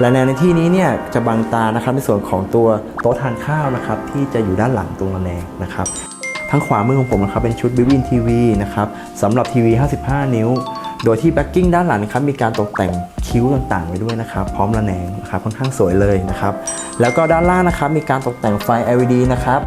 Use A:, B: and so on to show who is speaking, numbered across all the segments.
A: และแนวในที่นี้เนี่ยจะบังตานะครับในส่วนของตัวโต๊ะทานข้าวนะครับที่จะอยู่ด้านหลังตรงระแนงนะครับทางขวามือของผมนะครับเป็นชุดบิวินทีวีนะครับสำหรับทีวี 55 นิ้ว โดยที่แบ็กกิ้งด้านหลังนะครับมีการตกแต่งคิ้วต่างๆไว้ด้วยนะครับ พร้อมระแนงนะครับค่อนข้างสวยเลยนะครับ แล้วก็ด้านล่างนะครับมีการตกแต่งไฟ LED นะครับ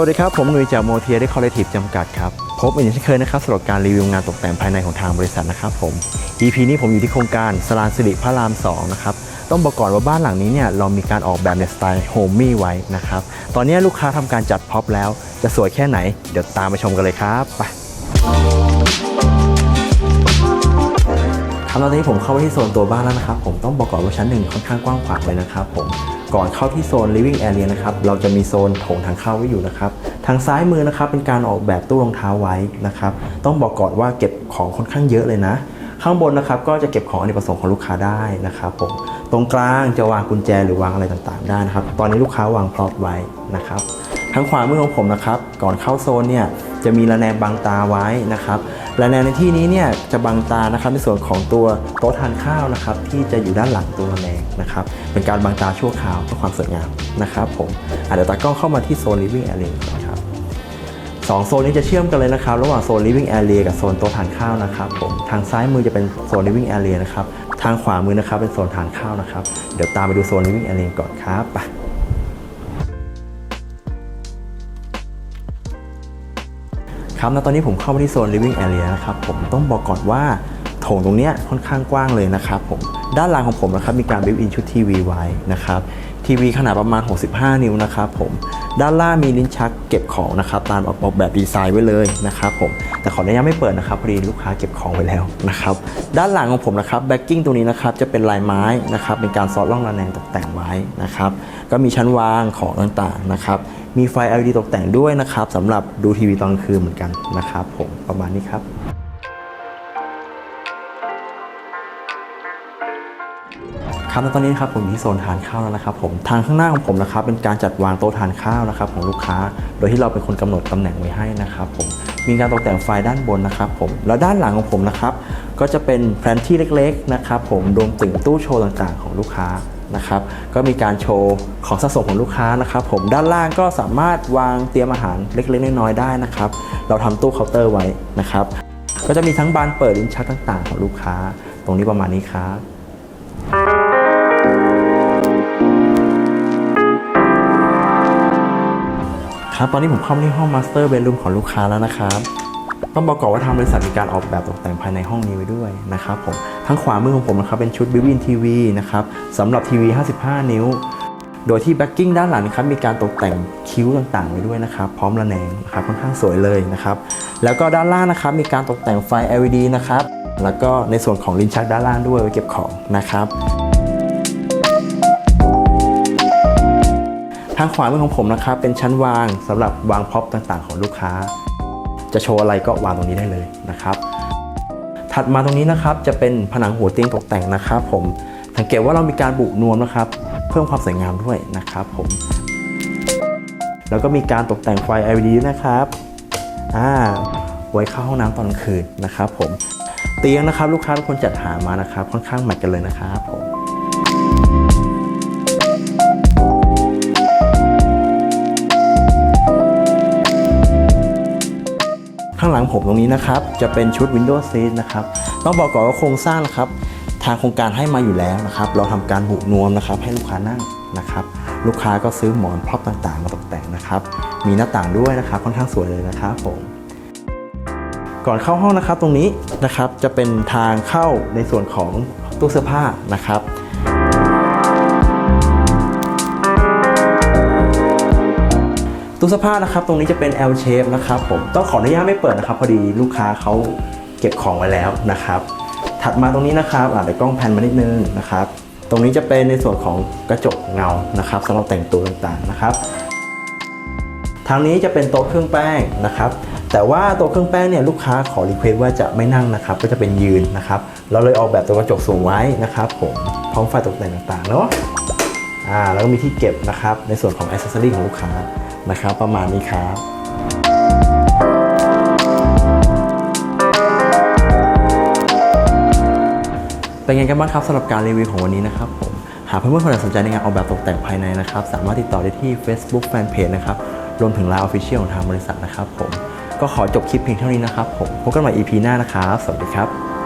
A: วัสดีครับ ผมหนุ่ยจากโมเทียได้คอลเลกทีฟจำกัดครับ พบอย่างเช่นเคยนะครับสำหรับการรีวิวงานตกแต่งภายในของทางบริษัทนะครับผม EP นี้ผมอยู่ที่โครงการสลานสิริพระราม 2 นะครับ ต้องบอกก่อนว่าบ้านหลังนี้เนี่ยเรามีการออกแบบในสไตล์โฮมมี่ไว้นะครับ ตอนนี้ลูกค้าทำการจัดพ็อปแล้ว จะสวยแค่ไหน เดี๋ยวตามไปชมกันเลยครับไปครับตอนนี้ผมเข้าไปที่โซนตัวบ้านแล้วนะครับ ผมต้องบอกก่อนว่าชั้นหนึ่งค่อนข้างกว้างขวางเลยนะครับผม ก่อนเข้าที่โซน living area นะครับ เราจะมีโซนโถงทางเข้าไว้อยู่นะครับ ทางซ้ายมือนะครับเป็นการออกแบบตู้รองเท้าไว้นะครับ ต้องบอกก่อนว่าเก็บของค่อนข้างเยอะเลยนะ ข้างบนนะครับก็จะเก็บของอเนกประสงค์ของลูกค้าได้นะครับผม ตรงกลางจะวางกุญแจหรือวางอะไรต่างๆ ได้นะครับ ตอนนี้ลูกค้าวางพร็อพไว้นะครับ ทางขวามือของผมนะครับ ก่อนเข้าโซนเนี่ยจะมีระแนงบังตาไว้นะครับ ระแนงในที่นี้เนี่ยจะบังตานะครับในส่วนของตัวโต๊ะทานข้าวนะครับที่จะอยู่ด้านหลังตัวระแนงนะครับเป็นการบังตาชั่วคราวเพื่อความสวยงามนะครับผมอะเดี๋ยวตากล้องเข้ามาที่โซน living area ก่อนครับสองโซนนี้จะเชื่อมกันเลยนะครับ ระหว่างโซน living area กับโซนโต๊ะทานข้าวนะครับผมทางซ้ายมือจะเป็นโซน living area นะครับทางขวามือนะครับเป็นโซนทานข้าวนะครับ เดี๋ยวตามไปดูโซน living area ก่อนครับไป ครับแล้วตอนนี้ผมเข้ามาที่โซน living area นะครับ ผมต้องบอกก่อนว่าโถงตรงนี้ค่อนข้างกว้างเลยนะครับผม ด้านล่างของผมนะครับมีการ built in ชุดทีวีไว้นะครับทีวีขนาดประมาณ 65 นิ้วนะครับผม ด้านล่างมีลิ้นชักเก็บของนะครับ ตามออกแบบดีไซน์ไว้เลยนะครับผม แต่ขออนุญาตไม่เปิดนะครับพอดีลูกค้าเก็บของไว้แล้วนะครับด้านหลังของผมนะครับแบ็กกิ้งตรงนี้นะครับจะเป็นลายไม้นะครับเป็นการซอสร่องระแนงตกแต่งไว้นะครับก็มีชั้นวางของต่างๆนะครับมีไฟ LED ตกแต่งด้วยนะครับสำหรับดูทีวีตอนคืนเหมือนกันนะครับผมประมาณนี้ครับ ครับแล้วตอนนี้นะครับผมอยู่ที่โซนทานข้าวแล้วนะครับผมทางข้างหน้าของผมนะครับเป็นการจัดวางโต๊ะทานข้าวนะครับของลูกค้า โดยที่เราเป็นคนกำหนดตำแหน่งไว้ให้นะครับผมมีการตกแต่งไฟด้านบนนะครับผมแล้วด้านหลังของผมนะครับก็จะเป็นแผนที่เล็กๆนะครับผมรวมถึงตู้โชว์ต่างๆ ของลูกค้านะครับก็มีการโชว์ของสะสมของลูกค้านะครับผมด้านล่างก็สามารถวางเตรียมอาหารเล็กๆน้อยๆได้นะครับเราทำตู้เคาน์เตอร์ไว้นะครับก็จะมีทั้งบานเปิดลิ้นชักต่าง ๆ ของลูกค้า ตรงนี้ประมาณนี้ครับ ครับตอนนี้ผมเข้ามาที่ห้องมาสเตอร์เบดรูมของลูกค้าแล้วนะครับต้องบอกก่อนว่าทางบริษัทมีการออกแบบตกแต่งภายในห้องนี้ไว้ด้วยนะครับผมทางขวามือของผมนะครับเป็นชุดบิวอินทีวีนะครับสำหรับทีวี 55 นิ้ว โดยที่แบ็กกิ้งด้านหลังนะครับมีการตกแต่งคิ้วต่างๆไว้ด้วยนะครับพร้อมระแนงนะครับค่อนข้างสวยเลยนะครับแล้วก็ด้านล่างนะครับมีการตกแต่งไฟ LED นะครับแล้วก็ในส่วนของลิ้นชักด้านล่างด้วยไว้เก็บของนะครับ ทางขวามือของผมนะครับเป็นชั้นวางสำหรับวางพ็อปต่างๆ ของลูกค้า จะโชว์อะไรก็วางตรงนี้ได้เลยนะครับ ถัดมาตรงนี้นะครับจะเป็นผนังหัวเตียงตกแต่งนะครับผมสังเกตว่าเรามีการบุนวมนะครับ เพิ่มความสวยงามด้วยนะครับผมแล้วก็มีการตกแต่งไฟ LED นะครับอ่าไว้เข้าห้องน้ำตอนคืนนะครับผมเตียงนะครับลูกค้าทุกคนจัดหามานะครับ ค่อนข้างแมทกันเลยนะครับผม ข้างหลังผมตรงนี้นะครับ จะเป็นชุด Windows Seat นะครับ ต้องบอกก่อนว่าโครงสร้างนะครับ ทางโครงการให้มาอยู่แล้วนะครับ เราทำการบุนวมนะครับ ให้ลูกค้านั่งนะครับ ลูกค้าก็ซื้อหมอนพร็อพต่างๆ มาตกแต่งนะครับ มีหน้าต่างด้วยนะครับ ค่อนข้างสวยเลยนะครับผมก่อนเข้าห้องนะครับตรงนี้นะครับจะเป็นทางเข้าในส่วนของตู้เสื้อผ้านะครับ ตู้เสื้อผ้านะครับ ตรงนี้จะเป็น L shape นะครับผมต้องขออนุญาตไม่เปิดนะครับ พอดีลูกค้าเขาเก็บของไว้แล้วนะครับ ถัดมาตรงนี้นะครับอ่าเดี๋ยวกล้องแพนมานิดนึงนะครับ ตรงนี้จะเป็นในส่วนของกระจกเงานะครับสำหรับแต่งตัวต่างๆนะครับ ทางนี้จะเป็นโต๊ะเครื่องแป้งนะครับแต่ว่าตัวเครื่องแป้งเนี่ยลูกค้าขอรีเควสว่าจะไม่นั่งนะครับ ก็จะเป็นยืนนะครับ เราเลยออกแบบตัวกระจกสูงไว้นะครับผมพร้อมไฟตกแต่งต่างๆเนาะอ่าแล้วก็มีที่เก็บนะครับ ในส่วนของอ c เซสซอรี่ของลูกค้า นะครับ ประมาณนี้ครับเป็นไงกันบ้างครับสำหรับการรีวิวของวันนี้นะครับผมหากเพื่อนๆคนไหนสนใจในงานออกแบบตกแต่งภายในนะครับ สามารถติดต่อได้ที่ Facebook Fanpage นะครับ รวมถึง Line Official ของทางบริษัทนะครับผม ก็ขอจบคลิปเพียงเท่านี้นะครับผม พบกันใหม่ EP หน้านะครับ สวัสดีครับ